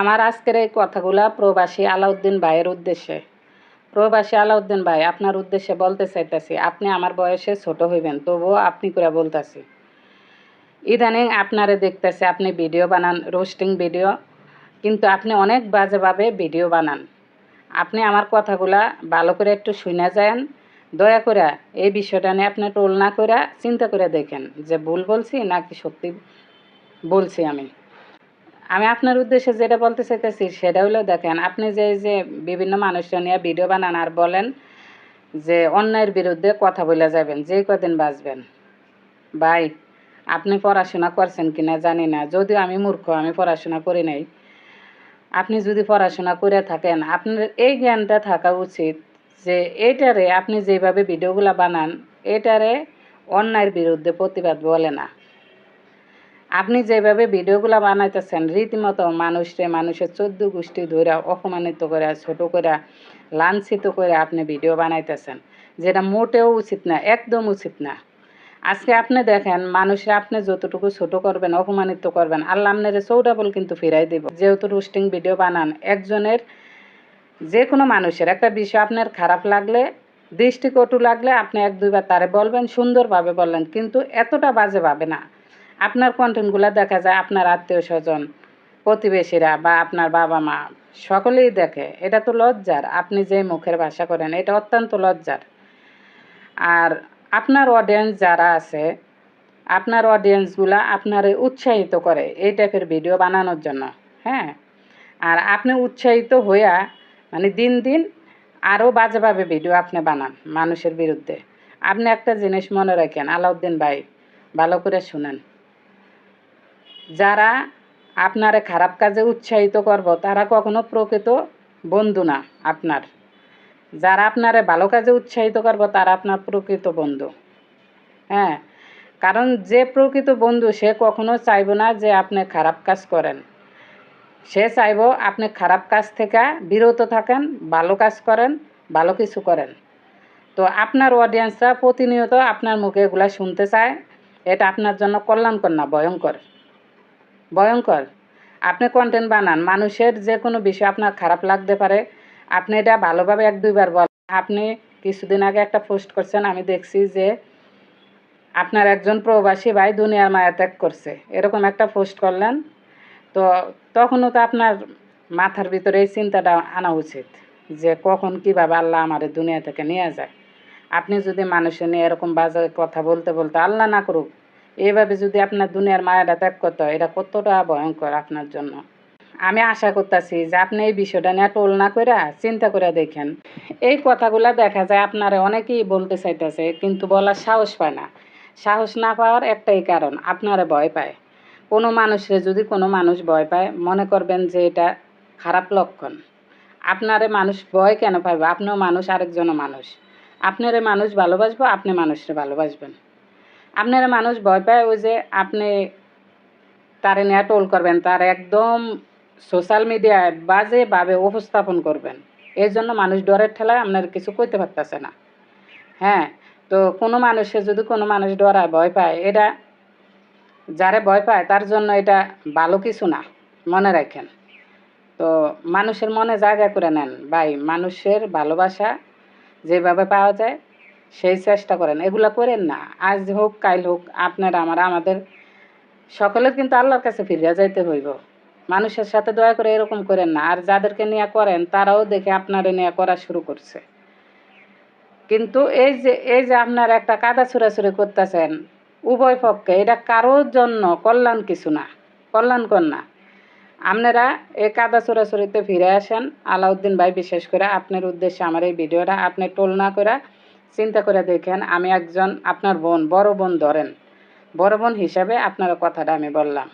আমার আজকের এই কথাগুলা প্রবাসী আলাউদ্দিন ভাইয়ের উদ্দেশ্যে। প্রবাসী আলাউদ্দিন ভাই, আপনার উদ্দেশ্যে বলতে চাইতেছি, আপনি আমার বয়সে ছোট হইবেন, তবুও আপনি করে বলতেছি। ইদানিং আপনারে দেখতেছে আপনি ভিডিও বানান, রোস্টিং ভিডিও, কিন্তু আপনি অনেক বাজেভাবে ভিডিও বানান। আপনি আমার কথাগুলা ভালো করে একটু শুনে যান দয়া করে এই বিষয়টা নিয়ে আপনি টোল না করে চিন্তা করে দেখেন যে ভুল বলছি নাকি সত্যি বলছি আমি। আমি আপনার উদ্দেশ্যে যেটা বলতে চাইতেছি, সেটা হলো দেখেন, আপনি যে যে বিভিন্ন মানুষজন নিয়ে ভিডিও বানান আর বলেন যে অন্যায়ের বিরুদ্ধে কথা বলে যাবেন, যে কদিন বাঁচবেন। ভাই, আপনি পড়াশোনা করছেন কিনা জানি না, যদিও আমি মূর্খ, আমি পড়াশোনা করি নাই। আপনি যদি পড়াশোনা করে থাকেন, আপনার এই জ্ঞানটা থাকা উচিত যে এইটারে আপনি যেভাবে ভিডিওগুলো বানান, এটারে অন্যায়ের বিরুদ্ধে প্রতিবাদ বলে না। আপনি যেভাবে ভিডিওগুলো বানাইতেছেন, রীতিমতো মানুষরে মানুষের চোদ্দ গোষ্ঠী ধরে অপমানিত করে ছোট করে লাঞ্ছিত করে আপনি ভিডিও বানাইতেছেন, যেটা মোটেও উচিত না, একদম উচিত না। আজকে আপনি দেখেন মানুষে আপনি যতটুকু ছোট করবেন, অপমানিত করবেন, আল্লাহ আপনার চৌডাবল কিন্তু ফিরাই দেব। যেহেতু রোস্টিং ভিডিও বানান, একজনের যে কোনো মানুষের, একটা বিষয় আপনার খারাপ লাগলে, দৃষ্টিকটু লাগলে আপনি এক দুইবার তারে বলবেন, সুন্দরভাবে বললেন, কিন্তু এতটা বাজে ভাবে না। আপনার কন্টেন্টগুলো দেখা যায় আপনার আত্মীয় স্বজন, প্রতিবেশীরা বা আপনার বাবা মা, সকলেই দেখে। এটা তো লজ্জার, আপনি যে মুখের ভাষা করেন, এটা অত্যন্ত লজ্জার। আর আপনার অডিয়েন্স যারা আছে, আপনার অডিয়েন্সগুলা আপনার উৎসাহিত করে এই টাইপের ভিডিও বানানোর জন্য হ্যাঁ? আর আপনি উৎসাহিত হইয়া মানে দিন দিন আরও বাজেভাবে ভিডিও আপনি বানান মানুষের বিরুদ্ধে। আপনি একটা জিনিস মনে রাখেন, আলাউদ্দিন ভাই, ভালো করে শুনেন। যারা আপনারে খারাপ কাজে উৎসাহিত করব, তারা কখনো প্রকৃত বন্ধু না আপনার। যারা আপনারে ভালো কাজে উৎসাহিত করব, তারা আপনার প্রকৃত বন্ধু। হ্যাঁ কারণ যে প্রকৃত বন্ধু, সে কখনো চাইব না যে আপনি খারাপ কাজ করেন। সে চাইব আপনি খারাপ কাজ থেকে বিরত থাকেন, ভালো কাজ করেন, ভালো কিছু করেন। তো আপনার অডিয়েন্সরা প্রতিনিয়ত আপনার মুখে এগুলা শুনতে চায়। এটা আপনার জন্য কল্যাণকর না, ভয়ঙ্কর। ভয়ঙ্কর। আপনি কন্টেন্ট বানান, মানুষের যে কোনো বিষয় আপনার খারাপ লাগতে পারে। আপনি এটা ভালোভাবে এক দুইবার বল আপনি কিছুদিন আগে একটা পোস্ট করছেন, আমি দেখছি যে আপনার একজন প্রবাসী ভাই দুনিয়ার মায়া ত্যাগ করছে। এরকম একটা পোস্ট করলেন। তো তখনও তো আপনার মাথার ভিতরে এই চিন্তাটা আনা উচিত যে কখন কীভাবে আল্লাহ আমার দুনিয়া থেকে নিয়ে যায়। আপনি যদি মানুষের নিয়ে এরকম বাজে কথা বলতে বলতে আল্লাহ না করুক এইভাবে যদি আপনার দুনিয়ার মায়াটা ত্যাগ করতে হয়, এটা কতটা ভয়ঙ্কর আপনার জন্য? আমি আশা করতেছি যে আপনি এই বিষয়টা নিয়ে টোল না করে চিন্তা করে দেখেন। এই কথাগুলো দেখা যায় আপনারা অনেকেই বলতে চাইতেছে, কিন্তু বলার সাহস পায় না। সাহস না পাওয়ার একটাই কারণ, আপনারা ভয় পায়। কোনো মানুষের যদি কোনো মানুষ ভয় পায়, মনে করবেন যে এটা খারাপ লক্ষণ। আপনারে মানুষ ভয় কেন পাইবে? আপনিও মানুষ, আরেকজনও মানুষ। আপনারে মানুষ ভালোবাসবো, আপনি মানুষরে ভালোবাসবেন। আপনারা মানুষ ভয় পায় ওই যে আপনি তারে নিয়ে টোল করবেন, তার একদম সোশ্যাল মিডিয়ায় বাজেভাবে উপস্থাপন করবেন। এর জন্য মানুষ ডরের ঠেলায় আপনার কিছু কইতে পারতেছে না। হ্যাঁ তো কোনো মানুষের যদি কোনো মানুষ ডরায়, ভয় পায়, এটা যারে ভয় পায় তার জন্য এটা ভালো কিছু না, মনে রাখেন। তো মানুষের মনে জায়গা করে নেন। ভাই, মানুষের ভালোবাসা যেভাবে পাওয়া যায় সেই চেষ্টা করেন, এগুলো করেন না। আজ হোক, কাল হোক, আপনারা আমার, আমাদের সকলের কিন্তু আল্লাহর কাছে ফিরিয়া যাইতে হইব। মানুষের সাথে দয়া করে এরকম করেন না। আর যাদেরকে নিয়ে করেন, তারাও দেখে আপনারে নিয়ে করা শুরু করছে। কিন্তু এই যে এই যে আপনার একটা কাদা ছুড়াছুড়ি করতেছেন, উভয় পক্ষে, এটা কারোর জন্য কল্যাণ কিছু না, কল্যাণকর না। আপনারা এই কাদা চোরাচুরিতে ফিরে আসেন। আলাউদ্দিন ভাই, বিশেষ করে আপনার উদ্দেশ্যে আমার এই ভিডিওটা আপনি টোল না করে চিন্তা করে দেখেন, আমি একজন আপনার বোন, বড় বোন ধরেন। বড় বোন হিসাবে আপনার কথাটা আমি বললাম।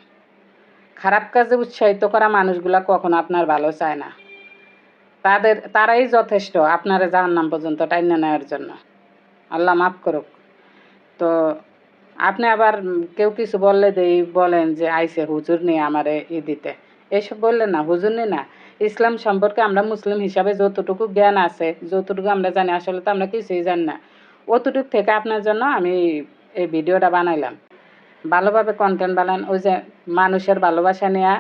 খারাপ কাজে উৎসাহিত করা মানুষগুলা কখনো আপনার ভালো চায় না। তাদের, তারাই যথেষ্ট আপনারা নাম পর্যন্ত টাইনা নেওয়ার জন্য। আল্লাহ মাফ করুক। তো আপনি আবার কেউ কিছু বললে দেই, বলেন যে, আইসে হুজুর নিয়ে আমারে ই দিতে। এইসব বললেন না হুজুর না। ইসলাম সম্পর্কে আমরা মুসলিম হিসাবে যতটুকু জ্ঞান আছে, যতটুকু আমরা জানি, আসলে তো আমরা কিছুই জানি না। অতটুকু থেকে আপনার জন্য আমি এই ভিডিওটা বানাইলাম। ভালোভাবে কন্টেন্ট বানান, ওই যে মানুষের ভালোবাসা নেওয়া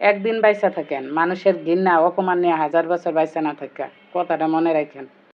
একদিন বাইসা থাকেন। মানুষের ঘৃণা, অপমান নিয়ে হাজার বছর বাইসা না থাকা। কথাটা মনে রাখেন।